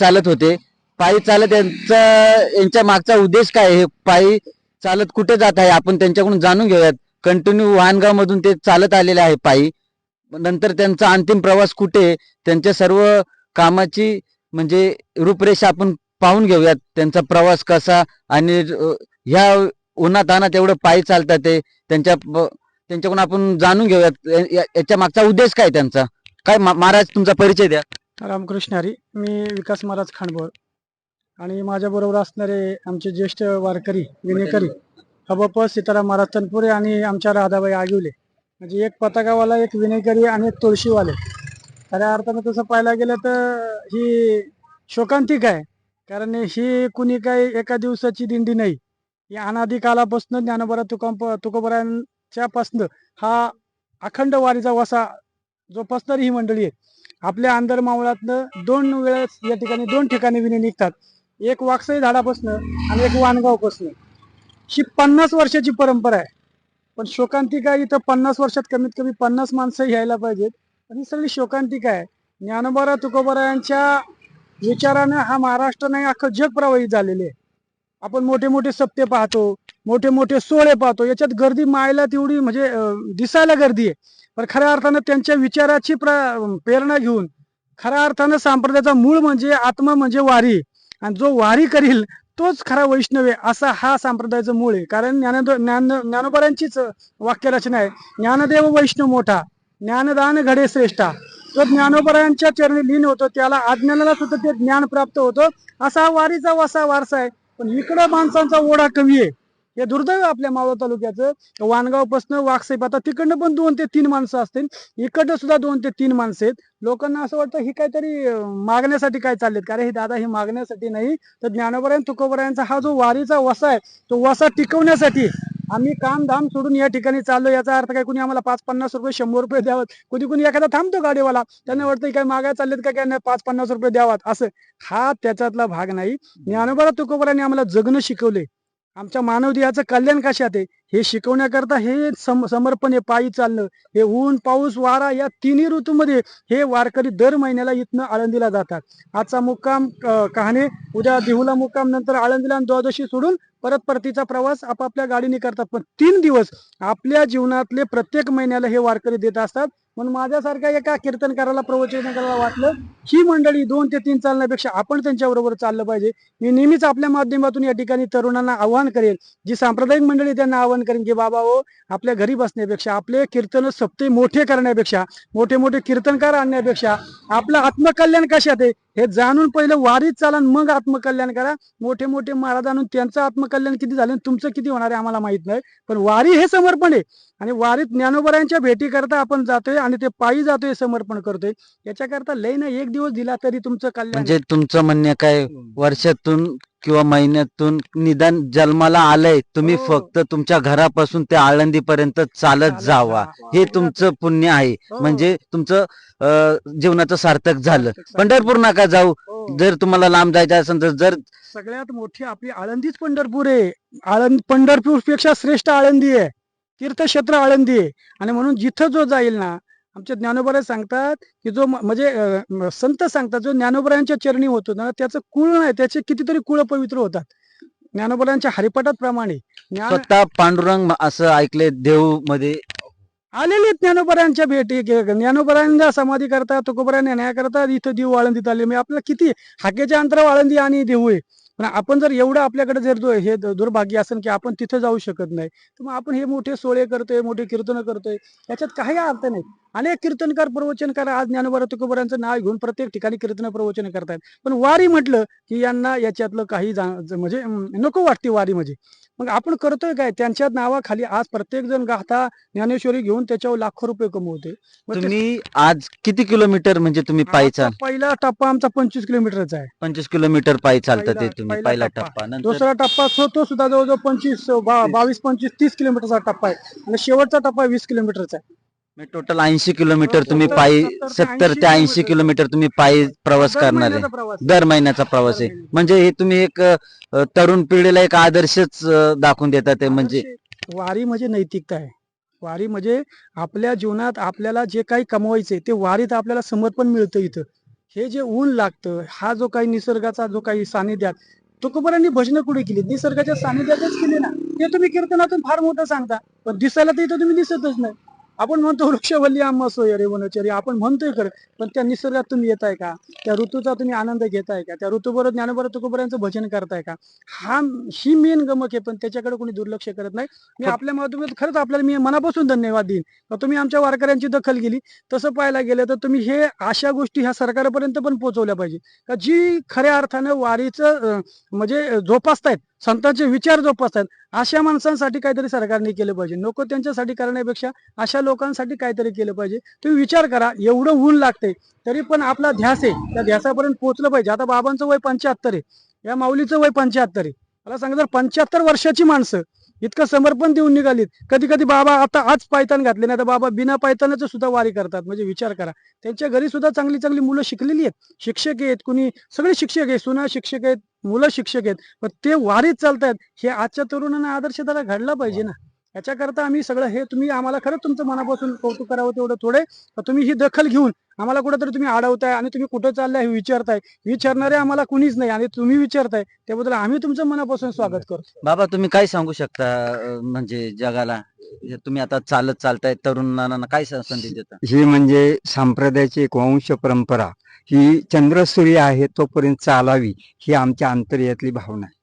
चालत होते. पायी चालत यांचा यांच्या मागचा उद्देश काय आहे? हे पायी चालत कुठे जात आहे? आपण त्यांच्याकडून जाणून घेऊयात. कंटिन्यू वाहनगाव मधून ते चालत आलेले आहे पायी. नंतर त्यांचा अंतिम प्रवास कुठे? त्यांच्या सर्व कामाची म्हणजे रूपरेषा आपण पाहून घेऊयात. त्यांचा प्रवास कसा आणि ह्या उन्हातानात एवढं पायी चालतात ते त्यांच्या त्यांच्याकडून आपण जाणून घेऊयात. याच्या मागचा उद्देश काय त्यांचा? काय महाराज तुमचा परिचय द्या. रामकृष्ण हरी. मी विकास महाराज खांडबोर आणि माझ्याबरोबर असणारे आमचे ज्येष्ठ वारकरी विनेकरी हबप सीताराम महाराज तनपुरे आणि आमच्या राधाबाई आगिवले. म्हणजे एक पताकावाला एक विनेकरी आणि एक तुळशीवाले. खऱ्या अर्थानं तसं पाहायला गेलं तर ही शोकांतिक आहे. कारण ही कुणी काही एका दिवसाची दिंडी नाही. ही अनादी कालापासून ज्ञानोबरा तुकोब तुकोबरांच्यापासनं हा अखंड वारीचा वसा जोपासणारी ही मंडळी आहे. आपल्या आंधर मावळातनं दोन वेळेस या ठिकाणी दोन ठिकाणी विणे निघतात. एक वाकसई झाडापासनं आणि एक वानगावपासनं. ही पन्नास वर्षाची परंपरा आहे. पण शोकांतिका इथं पन्नास वर्षात कमीत कमी पन्नास माणसं घ्यायला पाहिजेत. पण ही सगळी शोकांतिका आहे. ज्ञानोबारा तुकोबरा यांच्या विचारानं हा महाराष्ट्र नाही अख्खं जग प्रवाहित झालेले आहे. आपण मोठे मोठे सप्ते पाहतो मोठे मोठे सोहळे पाहतो. याच्यात गर्दी मायला तेवढी म्हणजे दिसायला गर्दी आहे. पण खऱ्या अर्थानं त्यांच्या विचाराची प्र प्रेरणा घेऊन खऱ्या अर्थानं संप्रदायाचा मूळ म्हणजे आत्मा म्हणजे वारी. आणि जो वारी करील तोच खरा वैष्णव आहे असा हा संप्रदायाचं मूळ आहे. कारण ज्ञान ज्ञान ज्ञानोबरांचीच वाक्यरचना आहे. ज्ञानदेव वैष्णव मोठा ज्ञानदान घडे श्रेष्ठा. जो ज्ञानोबरांच्या चरणी लीन होतो त्याला अज्ञानाला सुद्धा ते ज्ञान प्राप्त होतं. असा वारीचा वसा वारसा आहे. पण इकडं माणसांचा ओढा कमी आहे. हे दुर्दैव आपल्या मावळ तालुक्याचं. वाणगाव पासन वाघसाहेब आता तिकडनं पण दोन ते तीन माणसं असतील. इकडनं सुद्धा दोन ते तीन माणसं आहेत. लोकांना असं वाटतं ही काहीतरी मागण्यासाठी काय चाललेत? कारण हे दादा हे मागण्यासाठी नाही. तर ज्ञानोबरायन तुकोबरायांचा हा जो वारीचा वसा आहे तो वसा टिकवण्यासाठी आम्ही काम धाम सोडून या ठिकाणी चाललो याचा अर्थ काय? कुणी आम्हाला पाच पन्नास रुपये शंभर रुपये द्यावं? कुणी कुणी एखादा थांबतो गाडीवाला. त्यांना वाटतं काय मागाय चाललेत का? काय नाही पाच पन्नास रुपये द्यावात. असं. हा त्याच्यातला भाग नाही. ज्ञानोबरा तुकोबरांनी आम्हाला जगणं शिकवले आमच्या मानव देहाचं कल्याण कशात आहे? हे शिकवण्याकरता हे सम समर्पण हे पायी चालणं. हे ऊन पाऊस वारा या तिन्ही ऋतूमध्ये हे वारकरी दर महिन्याला इथनं आळंदीला जातात. आजचा मुक्काम कहाणे उद्या देहूला मुक्काम नंतर आळंदीला आणि द्वादशी सोडून परत परतीचा प्रवास आपापल्या गाडीने करतात. पण तीन दिवस आपल्या जीवनातले प्रत्येक महिन्याला हे वारकरी देत असतात. म्हणून माझ्यासारख्या एका कीर्तनकाराला प्रवचन करायला वाटलं ही मंडळी दोन ते तीन चालण्यापेक्षा आपण त्यांच्याबरोबर चाललं पाहिजे. मी नेहमीच आपल्या माध्यमातून या ठिकाणी तरुणांना आवाहन करेन जी सांप्रदायिक मंडळी त्यांना आवाहन करेन की बाबा हो आपल्या घरी बसण्यापेक्षा आपले कीर्तन सप्ते मोठे करण्यापेक्षा मोठे मोठे कीर्तनकार आणण्यापेक्षा आपलं आत्मकल्याण कशात आहे हे जाणून पहिलं वारीत चाला मग आत्मकल्याण करा. मोठे मोठे महाराज आणून त्यांचं आत्मकल्याण किती झालं तुमचं किती होणार आहे आम्हाला माहीत नाही. पण वारी हे समर्पण आहे. आणि वारीत ज्ञानोबरांच्या भेटी करता आपण जातोय आणि ते पायी जातोय समर्पण करतोय. याच्याकरता लय ना एक दिवस दिला तरी तुमचं कल्याण म्हणजे तुमचं म्हणणं काय? वर्षातून किंवा महिन्यातून निदान जन्माला आलंय तुम्ही हो. फक्त तुमच्या घरापासून ते आळंदी पर्यंत चालत जावा. हे. तुमचं पुण्य आहे हो. म्हणजे तुमचं जीवनाचं सार्थक झालं सार्थक झालं. पंढरपूर नका जाऊ हो. जर तुम्हाला लांब जायचं असेल तर जर सगळ्यात मोठी आपली आळंदीच पंढरपूर आहे आळंद पंढरपूरपेक्षा श्रेष्ठ आळंदी आहे तीर्थक्षेत्र आळंदी आहे आणि म्हणून जिथं जो जाईल ना आमच्या ज्ञानोबराय सांगतात की जो म- म्हणजे म- संत सांगतात जो ज्ञानोबरायांच्या चरणी होतो ना त्याचं कुळ नाही त्याचे कितीतरी कुळ पवित्र होतात. ज्ञानोबरायांच्या हरिपाठात प्रमाणे स्वतः पांडुरंग म- असं ऐकले देवमध्ये? आलेले ज्ञानोबरायांच्या भेटी ज्ञानोबरायांना समाधी करतात तुकोबरायांना न्याय करतात इथं देऊ आळंदीत आले. म्हणजे आपल्याला किती हाकेच्या अंतरावर आळंदी आणि देऊ आहे. पण आपण जर एवढं आपल्याकडे जर हे दुर्भाग्य असेल की आपण तिथं जाऊ शकत नाही तर मग आपण हे मोठे सोळे करतोय मोठे कीर्तन करतोय याच्यात काही अर्थ नाही. अनेक कीर्तनकार प्रवचनकार आज ज्ञानोबरा तुकोबरांचं नाव घेऊन प्रत्येक ठिकाणी कीर्तन प्रवचन करतायत. पण वारी म्हटलं की यांना याच्यातलं काही म्हणजे नको वाटते वारी म्हणजे. मग आपण करतोय काय? त्यांच्या नावाखाली आज प्रत्येक जण गाथा ज्ञानेश्वरी घेऊन त्याच्यावर लाखो रुपये कमवते. तुम्ही आज किती किलोमीटर म्हणजे तुम्ही पायी चाल पहिला टप्पा आमचा पंचवीस किलोमीटरचा आहे. पंचवीस किलोमीटर पायी चालता ते तुम्ही पहिला टप्पा. दुसरा टप्पा तो तो सुद्धा जवळजवळ पंचवीस बावीस पंचवीस तीस किलोमीटरचा टप्पा आहे. आणि शेवटचा टप्पा वीस किलोमीटरचा आहे. टोटल ऐंशी किलोमीटर तुम्ही पायी सत्तर ते सत्तर 80 ते ऐंशी किलोमीटर. तुम्ही पायी प्रवास करणार आहे. दर महिन्याचा प्रवास आहे. म्हणजे हे तुम्ही एक तरुण पिढीला एक आदर्शच दाखवून देतात ते म्हणजे वारी म्हणजे नैतिकता आहे. वारी म्हणजे आपल्या जीवनात आपल्याला जे काही कमवायचे ते वारीत आपल्याला समर्पण मिळतं इथं. हे जे ऊन लागतं हा जो काही निसर्गाचा जो काही सानिध्यात तुकोबरांनी भजनं कुठे केली? निसर्गाच्या सानिध्यातच केली ना. ते तुम्ही कीर्तनातून फार मोठं सांगता. पण दिसायला तर इथं तुम्ही दिसतच नाही. आपण म्हणतो वृक्षवल्ली आम्हा सोय रे वनचरी आपण म्हणतोय खरं पण त्या निसर्गात तुम्ही येताय का? त्या ऋतूचा तुम्ही आनंद घेताय का? त्या ऋतूबरोबर ज्ञानबरोबर तुकोबरांचं भजन करताय का? हा ही मेन गमक आहे पण त्याच्याकडे कोणी दुर्लक्ष करत नाही. मी आपल्या माध्यमातून खरंच आपल्याला मी मनापासून धन्यवाद देईन. तुम्ही आमच्या वारकऱ्यांची दखल गेली तसं पाहायला गेलं तर तुम्ही हे अशा गोष्टी ह्या सरकारपर्यंत पण पोहोचवल्या पाहिजे. का जी खऱ्या अर्थानं वारीचं म्हणजे जोपासतायत संतांचे विचार जोपासतात. अशा माणसांसाठी काहीतरी सरकारने केलं पाहिजे. नको त्यांच्यासाठी करण्यापेक्षा अशा लोकांसाठी काहीतरी केलं पाहिजे. तुम्ही विचार करा. एवढं ऊन लागतंय तरी पण आपला ध्यास आहे. त्या ध्यासापर्यंत पोहोचलं पाहिजे. आता बाबांचं वय पंच्याहत्तर आहे. या माऊलीचं वय पंच्याहत्तर आहे. मला सांगा जर पंच्याहत्तर वर्षाची माणसं इतकं समर्पण देऊन निघालीत कधी कधी बाबा आता आज पायतान घातले नाही तर बाबा बिना पायतानाचं सुद्धा वारी करतात. म्हणजे विचार करा. त्यांच्या घरी सुद्धा चांगली चांगली मुलं शिकलेली आहेत. शिक्षक आहेत कुणी सगळे शिक्षक आहेत सुना शिक्षक आहेत मुलं शिक्षक आहेत पण ते वारीत चालतायत. हे आजच्या तरुणांना आदर्श त्याला घडला पाहिजे ना. याच्याकरता आम्ही सगळं हे तुम्ही आम्हाला खरंच तुमचं मनापासून कौतुक करावं तेवढं थोडे. तुम्ही ही दखल घेऊन आम्हाला कुठेतरी तुम्ही अडवताय आणि तुम्ही कुठं चाललाय हे विचारताय. विचारणारे आम्हाला कुणीच नाही आणि तुम्ही विचारताय त्याबद्दल आम्ही तुमचं मनापासून स्वागत करतो. बाबा तुम्ही काय सांगू शकता म्हणजे जगाला? तुम्ही आता चालत चालताय तरुणांना काय स- संदेश देता? ही म्हणजे संप्रदायाची एक वंश परंपरा. ही चंद्रसूर्य आहे तोपर्यंत चालावी ही आमच्या अंतर्यातली भावना आहे.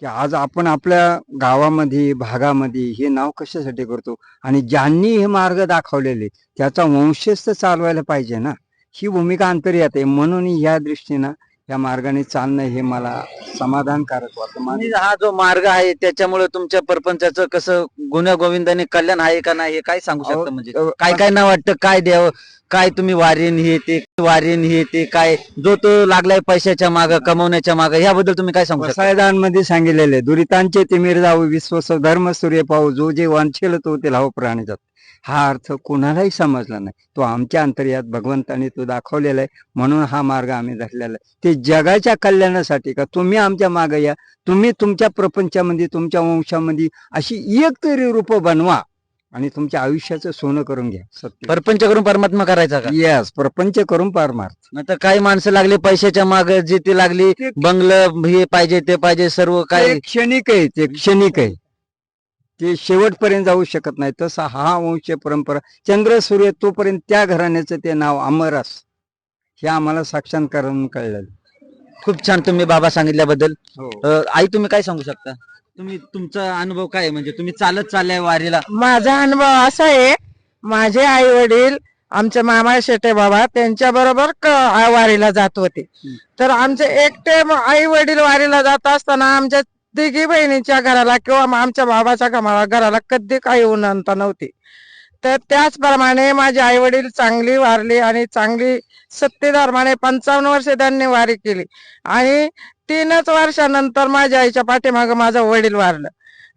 की आज आपण आपल्या गावामध्ये भागामध्ये हे नाव कशासाठी करतो? आणि ज्यांनी हे मार्ग दाखवलेले त्याचा वंशच तर चालवायला पाहिजे ना? ही भूमिका अंतर्यात आहे. म्हणून या दृष्टीनं या मार्गाने चालणं हे मला समाधानकारक वाटतं. हा जो मार्ग आहे त्याच्यामुळे तुमच्या परपंचाचं कसं गुन्ह्या गोविंदाने कल्याण आहे का नाही हे काय सांगू शकता म्हणजे? काय काय ना वाटतं? काय द्यावं? काय तुम्ही वारीन हे ते वारीन हे ते काय जो तो लागलाय पैशाच्या माग कमवण्याच्या माग याबद्दल तुम्ही काय सांगू शकता? वसायदांमध्ये सांगितलेले दुरितांचे तिमिर जाऊ विश्वस धर्म सूर्य पाहू जो जे वांछेल तो ते लाव प्राणी जात. हा अर्थ कोणालाही समजला नाही. तो आमच्या अंतर्यात भगवंताने तो दाखवलेला आहे म्हणून हा मार्ग आम्ही धरलेला आहे. ते जगाच्या कल्याणासाठी का? तुम्ही आमच्या मागे या तुम्ही तुमच्या प्रपंचामध्ये तुमच्या वंशामध्ये अशी एक तरी रूप बनवा. आणि तुमच्या आयुष्याचं सोनं करून घ्या सत्य. परपंच करून परमात्मा करायचा का? येस प्रपंच करून पारमार्थ. आता काही माणसं लागली पैशाच्या माग जी ती लागली ते- बंगलं हे पाहिजे ते पाहिजे सर्व काय ते क्षणिक आहे ते क्षणिक आहे. ते शेवटपर्यंत जाऊ शकत नाही. तसा हा वंश परंपरा. चंद्र सूर्य तोपर्यंत त्या घराण्याचं ते नाव अमरस. हे आम्हाला साक्षात करून कळलेलं खूप छान तुम्ही बाबा सांगितल्याबद्दल. हो. अं, आई तुम्ही काय सांगू शकता? तुम्ही तुमचा अनुभव काय आहे? म्हणजे तुम्ही चालत चाललाय वारीला. माझा अनुभव असा आहे माझे आई वडील आमचे मामा शेटे बाबा त्यांच्या बरोबर वारीला जात होते. तर आमचे एकटे आई वडील वारीला जात असताना आमच्या तिघी बहिणीच्या घराला किंवा मग आमच्या बाबाच्या घरा- घराला कधी काही उन्हांता नव्हती. तर त्याचप्रमाणे माझे आई वडील चांगली वारली आणि चांगली सत्तेधर्माने पंचावन्न वर्ष त्यांनी वारी केली. आणि तीनच वर्षानंतर माझ्या आईच्या पाठीमागं माझं वडील वारलं.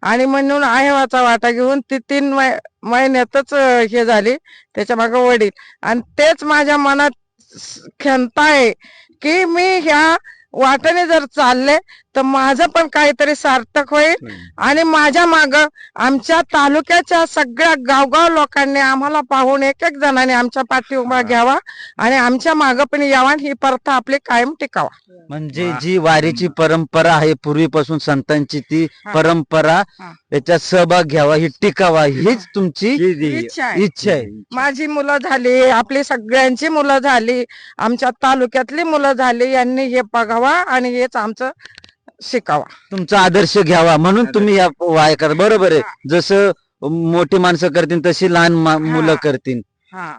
आणि म्हणून आहेवाचा वाटा घेऊन ती तीन महिन्यातच हे झाली त्याच्यामागे वडील. आणि तेच माझ्या मनात क्षमता खंत आहे की मी ह्या वाटेने जर चालले तर माझं पण काहीतरी सार्थक होईल. आणि माझ्या माग आमच्या तालुक्याच्या सगळ्या गावगाव लोकांनी आम्हाला पाहून एक एक जणांनी आमच्या पाठी उभा घ्यावा आणि आमच्या माग पण यावा आणि ही प्रथा आपली कायम टिकावा. म्हणजे. जी वारीची परंपरा आहे पूर्वीपासून संतांची ती. परंपरा. त्याच्यात सहभाग घ्यावा ही टिकावा हीच तुमची इच्छा आहे. इच्छा आहे. माझी मुलं झाली आपली सगळ्यांची मुलं झाली आमच्या तालुक्यातली मुलं झाली यांनी हे बघावा आणि हेच आमचं शिकावा. तुमचा आदर्श घ्यावा म्हणून तुम्ही या वाय करा बरोबर आहे. जसं मोठी माणसं करतील तशी लहान मुलं करतील.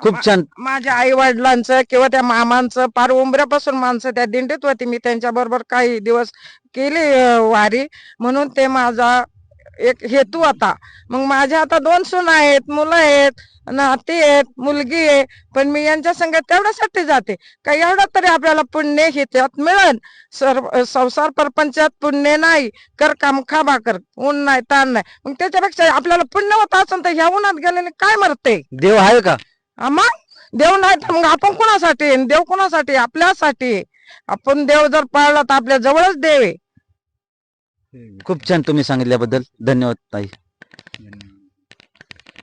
खूप छान. माझ्या आई वडिलांचं किंवा त्या मामांचं पार उंबऱ्यापासून माणसं त्या दिंडीत होती. मी त्यांच्या बरोबर काही दिवस केली अं, वारी. म्हणून ते माझा एक हेतू होता मग माझ्या आता दोन सून आहेत मुलं आहेत नाती आहेत मुलगी आहे पण मी यांच्या संग तेवढ्यासाठी जाते. का एवढं तरी आपल्याला पुण्य हे त्यात मिळेल सर संसार परपंचात पुण्य नाही. कर काम खाबा कर ऊन नाही ताण नाही. मग त्याच्यापेक्षा आपल्याला पुण्य होत असेल तर ह्या उन्हात गेलेले काय मरते? देव आहे का? मग देव नाही तर मग आपण कोणासाठी? देव कोणासाठी? आपल्यासाठी. आपण देव जर पाळला तर आपल्या जवळच देव आहे. खूप छान तुम्ही सांगितल्याबद्दल. धन्यवाद ताई.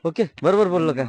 ओके बरोबर बोललो का?